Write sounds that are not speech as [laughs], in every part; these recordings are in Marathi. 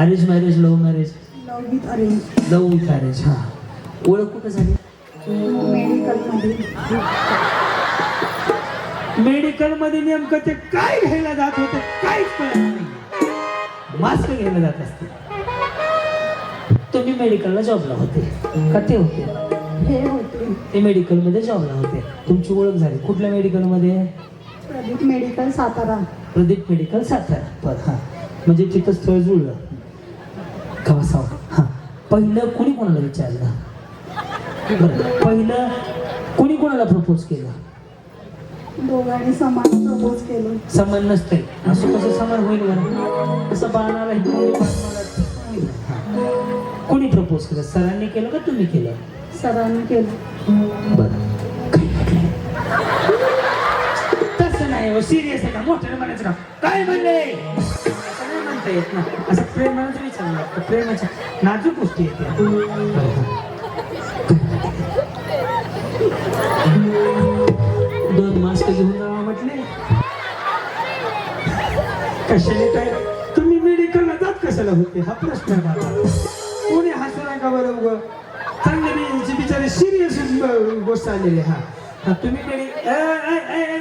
Arrange marriage love marriage? Love with arrange. Love with arrange हा. ओळख कुठं झाली? मेडिकलमध्ये. मेडिकलमध्ये नेमकं ते काय घ्यायला जात होते काहीच कळत नाही. मास्क घ्यायला जात असते. तुम्ही मेडिकलला जॉबला होते. का ते होते? हे होते. ते मेडिकलमध्ये जॉबला होते. तुमची ओळख झाली. कुठल्या मेडिकलमध्ये? प्रदीप मेडिकल सातारा. प्रदीप मेडिकल सातारा. बरं हां. म्हणजे तिथं स्थळ जुळलं. कवासाव हां. पहिलं कोणी कोणाला विचारलं? बरं पहिलं कोणी कोणाला प्रपोज केलं? दोघांनी समान प्रपोज केलं. समान नसते असं कसं समान होईल बरं? तिकडे. हां. कोणी प्रपोज केलं? सरांनी केलं का तुम्ही केलं? सरांनी केलं. बरं. तसं नाही हो. सिरियस आहे का? मोठ्याने म्हणायचं का? काय म्हणले? असं म्हणता येत ना असं प्रेमाचं विचारलं लागतं प्रेमाच्या नाजूक गोष्टी येते दोन मास्क घेऊन जावा म्हटले. कशाने काय? तुम्ही मेडिकलला जात कशाला होते? हा प्रश्न आहे मला. कोणी हसू नका बरं उगं. चांगले बी- बिचारे सिरियस गोष्ट आलेली हा. हा तुम्ही मेडी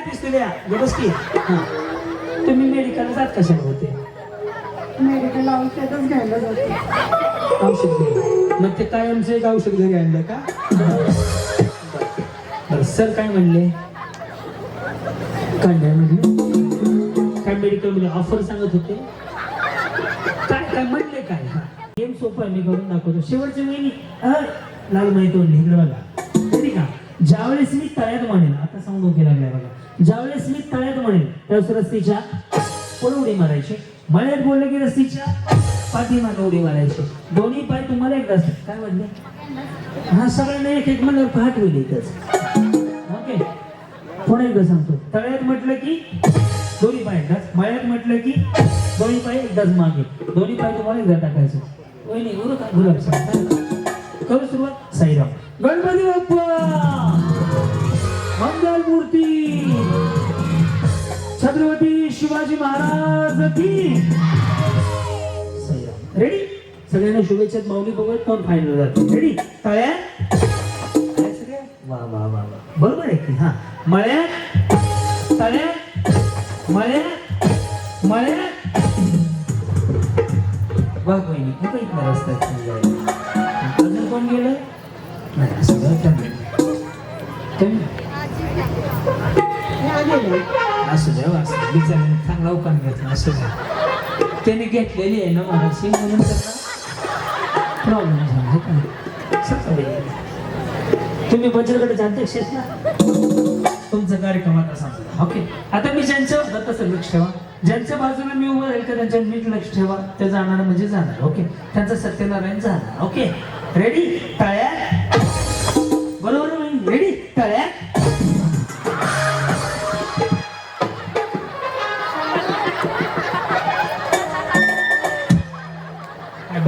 दिसलेल्या बस की हा. तुम्ही मेडिकलला जात कशाला होते? मेडिकल औषधच घ्यायला जाते. औषध मग ते कायमचं एक औषध घरी आणलं का? बरं सर काय म्हणले? काय नाही म्हणले काय मेडिकलमध्ये ऑफर सांगत होते? काय काय म्हणले काय? हा. गेम सोपं आहे मी करून दाखवतो. शेवटच्या वेळी लाल माहिती तोंड इकडे बघा. माहिती का? ज्यावेळेस मी तळ्यात म्हणेन आता सांगू केला लागलाय बघा. ज्यावेळेस मी तळ्यात म्हणेन त्यावेळेस रस्तीच्या पुढे उडी मारायची. मळ्यात बोलले की रस्तीच्या पाठीमागे उडी मारायची. दोन्ही पाय तुम्हाला एक रस्ते काय म्हणले? हा सगळ्यांना एक एक म्हणलं पहाट होईल इथंच. ओके. पुन्हा एकदा सांगतो. तळ्यात म्हटलं की दोन्ही पाय एकदाच. मळ्यात म्हटलं की दोन्ही पाय एकदाच मागे. दोन्ही पाय तुम्हाला एकदा टाकायचं. वहिनी गुरु का गुलाब सांग करू सुरुवात? साईराम. गणपती बाप्पा! मंगल मूर्ती! छत्रपती शिवाजी महाराज की सगळ्यांना शुभेच्छा माऊली बघत कोण फायनल जातो. रेडी तळ्या वा वा वा वा. बरोबर आहे की? हा. मळ्या तळ्या मळ्या मळ्या वा बहिणी कुठं इथला रस्ता आहे अजून कोण गेलं? नाही सगळं त्यांनी असू द्या असू बिचार चांगला उकान घेतला असू द्या त्याने घेतलेली आहे ना मगाशी म्हणून त्याचा प्रॉब्लेम झाला का तुम्ही बचतगटाचे अध्यक्ष आहेत ना? तुमचा कार्यक्रम आता सांगतो ओके आता मी ज्यांच्या तसं लक्ष ठेवा. ज्यांच्या बाजूला मी उभं राहील का त्यांच्या नीट लक्ष ठेवा. ते जाणार म्हणजे जाणार. ओके त्यांचं सत्यनारायण जाणार. ओके रेडी तळ्यात? बरोबर रेडी तळ्यात?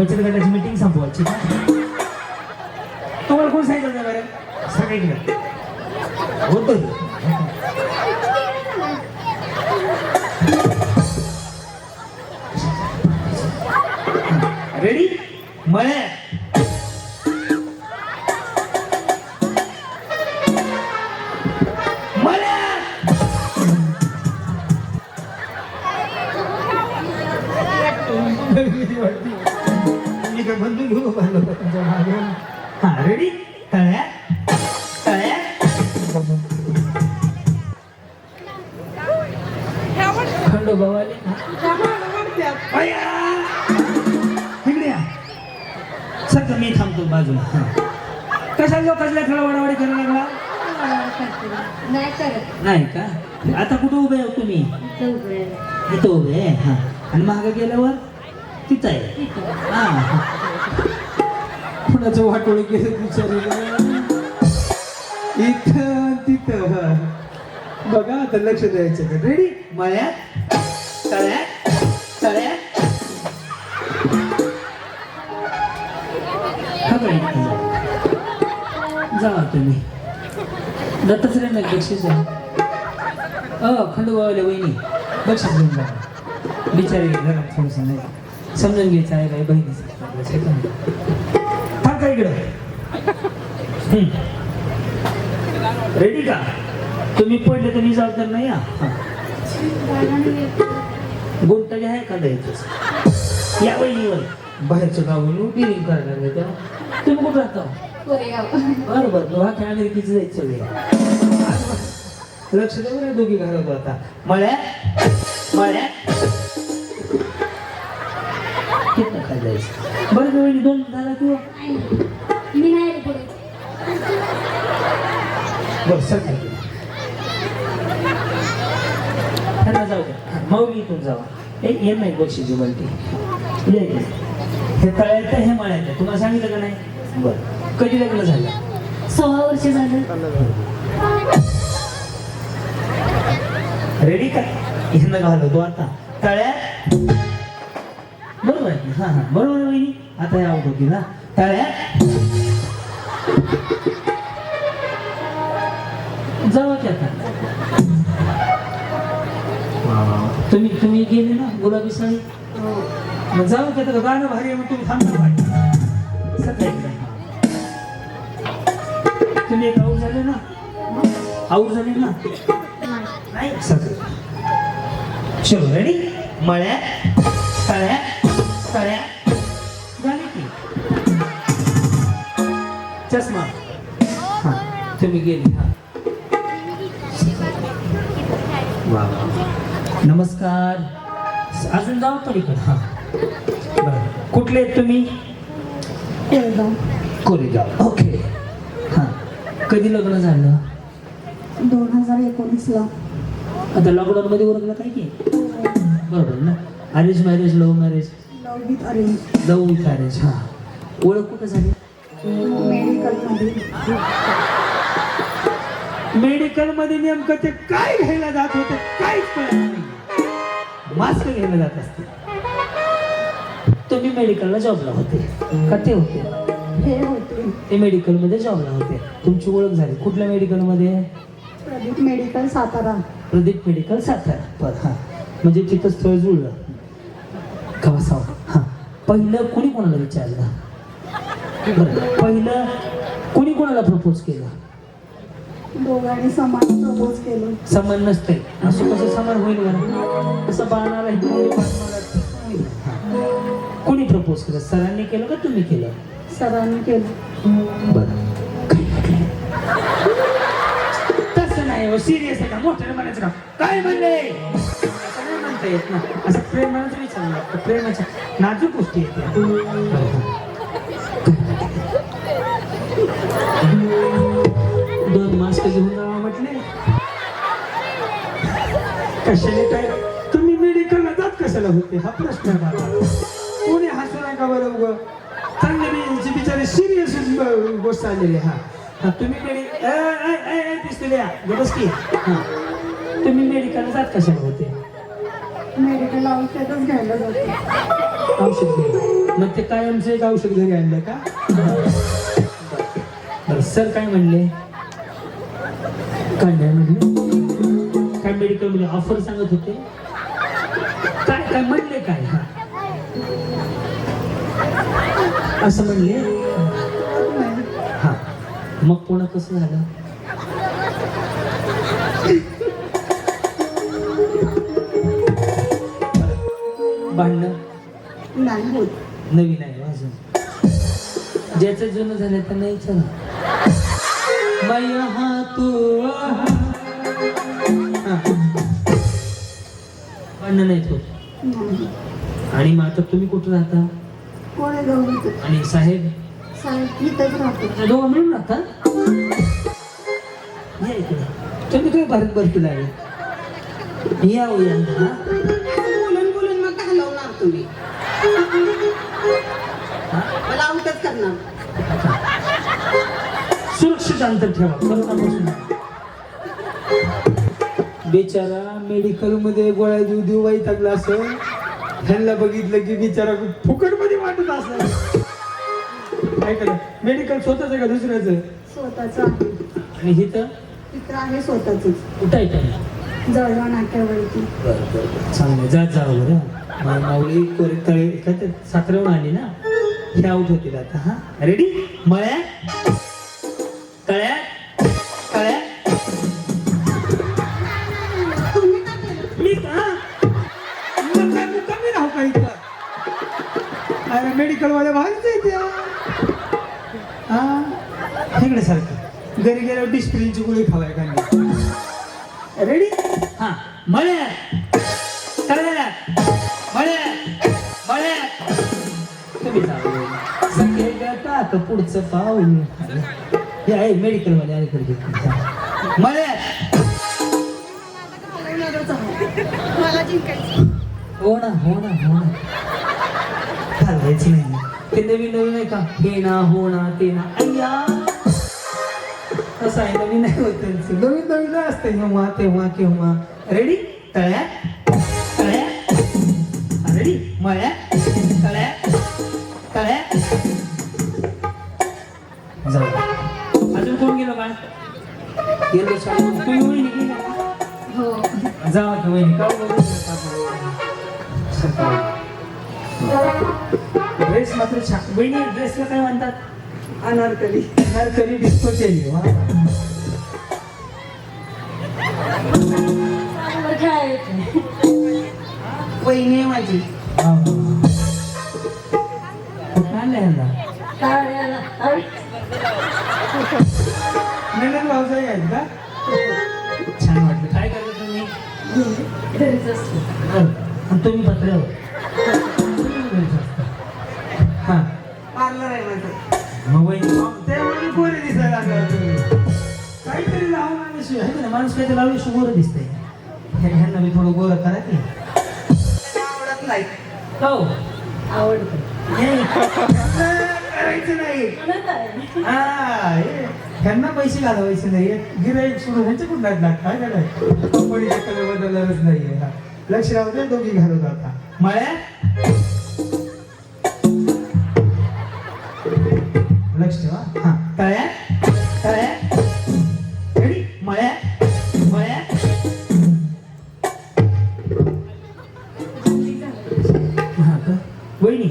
बचत गटाची मीटिंग संपवायची. तुम्हाला कोण सांगितलं होतं बरं सगळीकडे होतं. रेडी मळ्या [laughs] [laughs] मी काय बंधू घेऊ पाहिलं होतं तुमच्या मागे हा रेडी तळ्या तळ्या खंडोबावाले या. सगळं मी थांबतो बाजूला. कशाला कसल्या खेळ वडावडी करायला लागला? नाही करत नाही का? आता कुठं उभे आहो तुम्ही? इथं उभे आहे हा. आणि मागे गेल्यावर? तिथं आहे. हा. कुणाचं वाटोळ केलं विचारलं इथं तिथं. बघा आता लक्ष द्यायचं का? रेडी मळ्यात तळ्यात तळ्यात. जा. जावा तुम्ही दत्तात्रय बक्षीस अ अ खंडोबावाल्या वहिनी. बक्षीस घेऊन जा. बिचारी घरात थोडंसं नाही. समजून घ्यायचं आहे बाई बहिणीचं. थांब का इकडं? रेडी का? तुम्ही पडले तर मी जबाबदार नाही हा. गुंतले आहे का द्यायचं या वहिनीवर. बाहेरचं गाव डिलिंग करायला लागले तेव्हा तुम्ही कुठं राहता? बरं बरं दोहा काय अमेरिकेचं जायचं सगळे लक्ष देऊ ना दोघी घालवतो आता. मळ्यात मळ्यात खाली जायचं. बरं वहिनी दोन झाला किंवा मी नाही बरं सर त्यांना जाऊ द्या माऊली इथून जावा ए हे नाही बक्षीची म्हणते. ये. हे तळ्यात हे मळ्यात. तुम्हाला सांगितलं का नाही? बरं. कधी लग्न झालं? सोळा वर्ष झालं. रेडी का? यांना घालवतो आता. तळ्यात. बरोबर आहे. की? हा हा. बरोबर आहे वहिनी? आता हे आउट होती ना तळ्यात जावा की आता तुम्ही तुम्ही गेले ना गुलाबी साडी? मग जाऊ की आता गाणं भारी आहे मग तुम्ही सकाळी नाही. तुम्ही एक आऊट झाले ना? आऊट झाले ना? नाही. सगळं. चलो रेडी मळ्यात तळ्यात तळ्यात झाली की चष्मा. हा तुम्ही गेली हा. वा. नमस्कार. अजून जाऊ पलीकडे हा. बरं. कुठले तुम्ही? कोरेगाव. ओके. हा. कधी लग्न झालं? दोन हजार एकोणीसला. आता लॉकडाऊन मध्ये ओळखलं काय की? बरोबर ना. Arrange marriage love marriage with arrange हा ओळख कुठं झाली? मेडिकलमध्ये नेमकं ते काय घ्यायला जात होते काहीच कळत नाही. मास्क घ्यायला जात असते. तुम्ही मेडिकलला जॉबला होते. का ते होते? हे होते. ते मेडिकलमध्ये जॉबला होते. तुमची ओळख झाली. कुठल्या मेडिकलमध्ये प्रदीप मेडिकल सातारा. प्रदीप मेडिकल सातारा. बर हा. म्हणजे तिथं स्थळ जुळलं. का बसावं हा पहिलं कोणी कोणाला विचारलं? बरं पहिलं कोणी कोणाला प्रपोज केलं? दोघांनी समान प्रपोज केलं. समान नसते असं कसं समान होईल बरं? कसं आहे. कोणी प्रपोज केलं? सरांनी केलं का तुम्ही केलं? सरांनी केलं. बरं. तसं नाही हो. सिरियस आहे का? मोठ्याने म्हणायचं का? काय म्हणले? असं येत ना असं प्रेमानंच विचारलं लागतं प्रेमाच्या नाजूक गोष्टी आहेत दोन मास्क घेऊन जावा म्हटले. कशाने काय? तुम्ही मेडिकलला जात कशाला होते? हा प्रश्न मला कोणी हसू नका बरं उगं. चांगले बिचारे सिरियस गोष्ट आलेली हा. हा तुम्ही मेडिकल दिसलेल्या. गरज की. हा. तुम्ही मेडिकलला जात कशाला होते? मेडिकल औषधच घ्यायला औषध घ्यायला मग ते कायमचं एक औषध घरी आणलं का? बरं सर काय म्हणले? काय नाही म्हणले काय मेडिकलमध्ये ऑफर सांगत होते? काय काय म्हणले काय? असं म्हणले? हा. मग पुन्हा कसं झालं भांडणं? नाही होत. नवीन आहे अजून. ज्याचं जुनं झालं तर नाही. चला मैया हा तू हा. भांडणं नाहीत होत. नाही आणि मग आता तुम्ही कुठं राहता? आणि साहेब? साहेब दोघं मिळून राहता? तुम्ही काय भारत भरती लागले या. तुम्ही. मला आउटच करणार. सुरक्षित अंतर ठेवा. करोनापासून. बेचारा मेडिकलमध्ये गोळ्या देऊ देऊ वैतागला असं. ह्यांना बघितलं की बिचारा फुकटमध्ये वाटत असं. काय करा मेडिकल स्वतःच आहे का दुसऱ्याचं? स्वतःच आहे. आणि इथं इथं आहे स्वतःच कुठं आहे जळगाव नाक्यावरती. चांगलं जात जावं बरं. माऊली कोरे तळे का ते आली ना? हे आउट होतील आता हा? रेडी मळ्या कळ्या कळ्या मी का? मग काय मुक्कामी राहू का इथं? अरे मेडिकल वाले भारीच आहे त्या हा? तिकडे सारखं. घरी गेल्यावर डिस्प्लिनची गोळी खावाय का रेडी हा मळ्या कळ्या आता पुढचं पाऊल. हे आहे मेडिकलमध्ये आले तर जिंकायचं. हो ना हो ना हो ना. चालायचं नाही ते नवीन नवीन आहे का? हे ना हो ना ते ना. अय्या. असं आहे नवीन नाही होत त्यांचं. नवीन नवीन असते तेव्हा तेव्हा केव्हा रेडी तळ्या मळ्या तळ्या तळ्या जाऊ अजून कोण गेलो काय गेलो. तुम्ही वहिनी गेल्या का? हो जावा की वहिनी का ड्रेस मात्र छान वहिनी ड्रेसला काय म्हणतात अनारकली अनारकली डिस्को चेली तुम्ही पत्र्यावर हा. पार्लर आहे माझं. मग कोणी दिसायला काहीतरी लावून शिवाय आहे ना, माणूस काहीतरी लावली गोरं दिसतंय. हे- ह्यांना मी थोडं गोरं करा की आवडत नाही. हो? आवडतं. नाही. करायचं नाही. हा हे. ह्यांना पैसे घालवायचे नाही. गिराईक सोडून ह्यांच्या कुठं लागला काय काय कंपनीच्या कलर बदलणारच नाहीये. हा. लक्ष राहू दे दोघी घालत आता मळ्या लक्ष ठेवा. हा. तळ्या? तळ्या? मळ्या मळ्या हा वहिनी.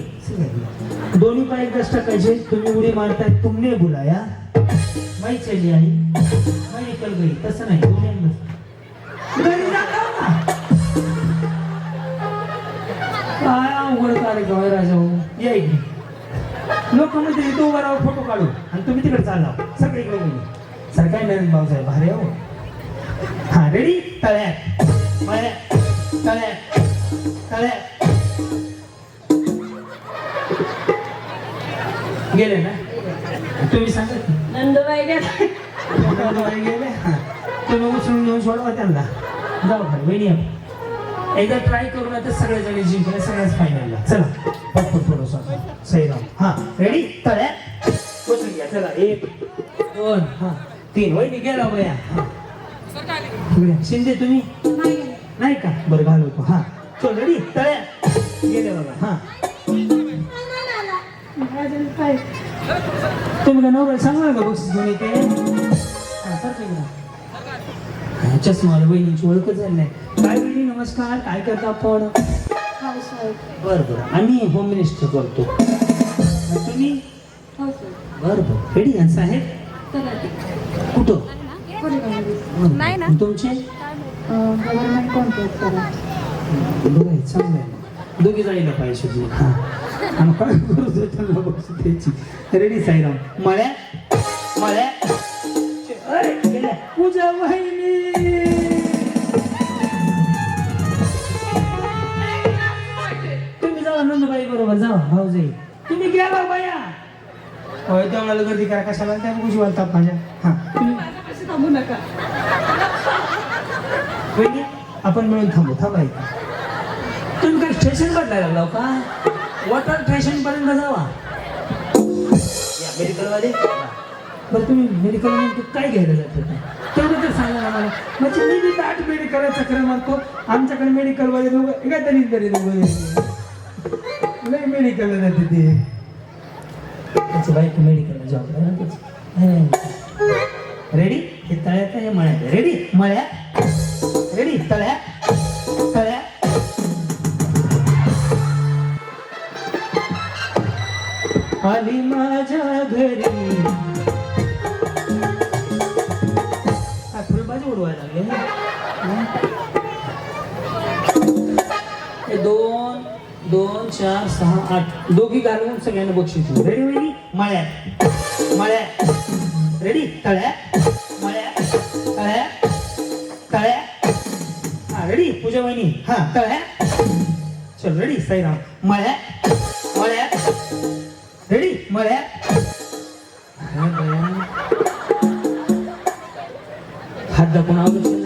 दोन्ही पाय कष्ट टाकायचे. तुम्ही उडी मारताय तुमने बुलाया. मैं चली आई. मैं निकल गई तसं नाही दोन्ही अवघड कार्यक्रम आहे राजा या इकडे. लोक म्हणते इथं उभा राहून फोटो काढू. आणि तुम्ही तिकडे चालला. सगळीकडे गेली. सर काय नरेंद्र भाऊ साहेब भारी हो. हा रेडी तळ्यात. मळ्यात तळ्यात. तळ्यात. गेले ना? तुम्ही सांगा. नंदबाई गेला. नंदुबाई गेले? हा. तुम्ही उचलून घेऊन सोडवा त्यांना. जाऊ खरं वहिनी आपण. एकदा ट्राय करू आता सगळे जणी जिंकले सगळ्याच फायनलला चला पटपट थोडस सईराम हा रेडी तळ्या? बसून घ्या चला. एक दोन हा. तीन. वहिनी गेला वया. हा. शिंदे तुम्ही? नाही का? बरं घालवतो. हा. चल रेडी तळ्या? गेले बघा हा. अजून तुम्ही का नवरा सांगणार का बक्षीस घेऊन येते? चष्मावाला बहिणीची ओळखच झाली नाही. काय बहिणी नमस्कार. काय करता आपण? बरं बरं. आम्ही होम मिनिस्टर आणि तुम्ही? बरं बरं. रेडी आणि साहेब? कुठं? तुमचे? गव्हर्नमेंट कॉन्ट्रॅक्ट करा. दोघे चांगलं आहे. दोघी जायला पाहिजे. हां. आणि काय करू त्यांना द्यायची. रेडी साईराम? मळ्या? मळ्या. पूजा वाहिनी. जावा भाऊ जाईल तुम्ही गेला बाया. होय तेवढ्याला गर्दी करा कशाला? त्या गोष्टी वाटतात माझ्या. हा. थांबू नका. आपण मिळून थांबू थांबा इथं. तुम्ही काय स्टेशन बदलायला लागला का? वॉटर स्टेशन पर्यंत जावा. मेडिकलवाले बरं तुम्ही मेडिकल नेमकं काय घ्यायला जात तेवढं तर सांगा ना मला. म्हणजे मी बी ताट मेडिकल चक्र मारतो. आमच्याकडे मेडिकल वाले दोघं एका तरी तरी दोघं नाही मेडिकलला जाते ते त्याची. बायको मेडिकलला जॉब रेडी हे तळ्यात हे मळ्यात रेडी मळ्या रेडी तळ्या तळ्यात? आली माझ्या घरी. फुलबाजी उडवायला लागले हे दोन दोन चार सहा आठ. दोघी घालून सगळ्यांना बक्षीस रेडी रेडी मळ्या मळ्या रेडी तळ्या मळ्या तळ्या तळ्या हा रेडी पूजा वहिनी. हा तळ्या चल रेडी साईराम. मळ्या मळ्या रेडी मळ्या हात दाखवून आवडत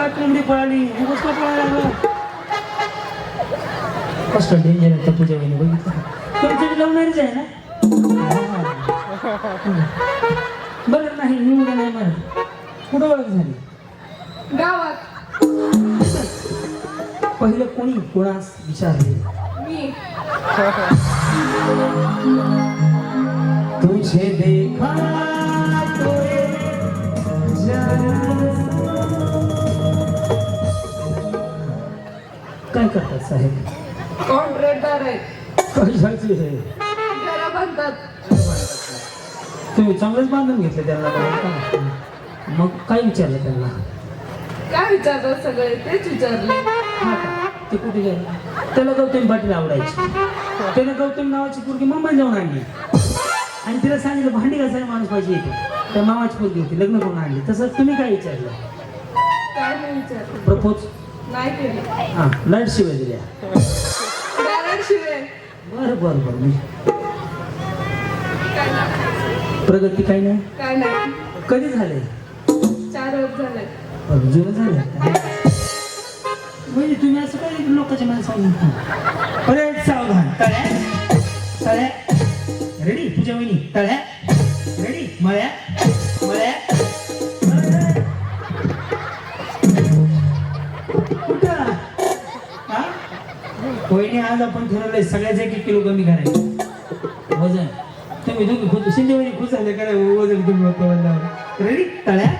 काय कोंबडी पळाली? उगाच का पळायला कष्ट डेंजर आहे पूजा वहिनी बघितलं तुमच्या लावणारीच आहे ना? बरं नाही मी उद्या नाही म्हणत कुठं ओळख झाली? गावात. पहिलं कोणी कोणास विचारले? मी. तुझे देखा काय करतात साहेब? कॉन्ट्रॅक्टर आहे कशाची आहे घरा बांधतात तुम्ही चांगलंच बांधून घेतलं त्यांना बघा. मग काय विचारलं त्यांना? काय विचारतात सगळे? तेच विचारले. हा का? ते कुठे गेले? त्याला गौतमी पाटील आवडायची. त्याने गौतमी नावाची पोरगी मुंबईत जाऊन आणली. आणि तिला सांगितलं भांडी घासायला माणूस पाहिजे येते त्या मामाची पोरगी होती लग्न करून आणली. तसं तुम्ही काय विचारलं? काय नाही विचारलं. प्रपोज. नाही केलं. हा लाइट शिवाय दिल्या बरं बरं बरं मी काय नाही प्रगती काही नाही? काय नाही. कधी झाले? चार वर्ष झाले. जुनं झालं म्हणजे तुम्ही असं काय लोकांच्या मला सांगितलं अरे सावधान. तळ्या. तळ्या. रेडी पूजा वहिनी. तळ्या. रेडी मळ्या. मळ्या. वहिनी आज आपण ठरवलंय सगळ्याच एक एक किलो कमी करायचं. वजन. तुम्ही दोघी खुश शिंदे वहिनी खुश झाले काय वजन तुम्ही होतं रेडी तळ्या